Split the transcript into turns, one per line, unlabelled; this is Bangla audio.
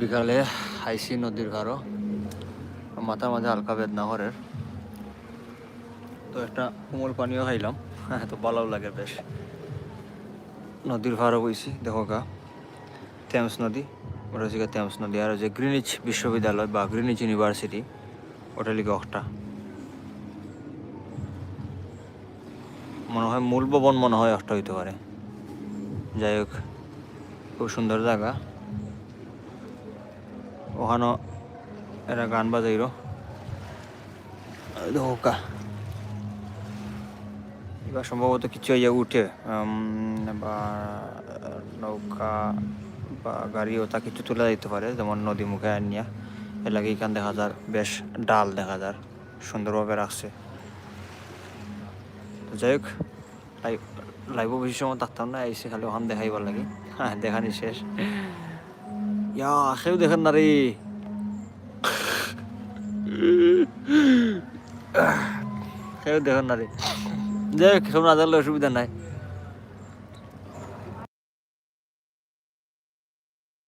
বিকালে আইসি নদীর ঘাড়ও মাথা মাঝে হালকা বেদনা হরের তো একটা কোমল পানিও খাইলাম। হ্যাঁ তো ভালো লাগে বেশ। নদীর ভাড়ও বইছি, দেখো গা। টেমস নদী, ওটা হচ্ছে টেমস নদী। আর যে গ্রিনিচ বিশ্ববিদ্যালয় বা গ্রিনিচ ইউনিভার্সিটি ওটা লিখে একটা মনে হয় মূল ভবন মনে হয় একটা হইতে পারে। যাই হোক, খুব সুন্দর জায়গা। ওখানো এরা গান বাজাইরো। নৌকা এবার সম্ভবত কিছু ইয়ে উঠে বা নৌকা বা গাড়ি ওটা কিছু তুলে দিতে পারে, যেমন নদী মুখে আনিয়া এর লাগে এখান দেখা যার বেশ ডাল দেখা যার, সুন্দরভাবে রাখছে। তো যাই হোক লাইভ বেশি সময় থাকতাম না এসে খালি ওখান দেখাইবার লাগে। হ্যাঁ দেখানি শেষ। ইয়া সেও দেখেন না রে। সেও দেখেন না রে। যাই হোক সব না জানলে অসুবিধা নাই।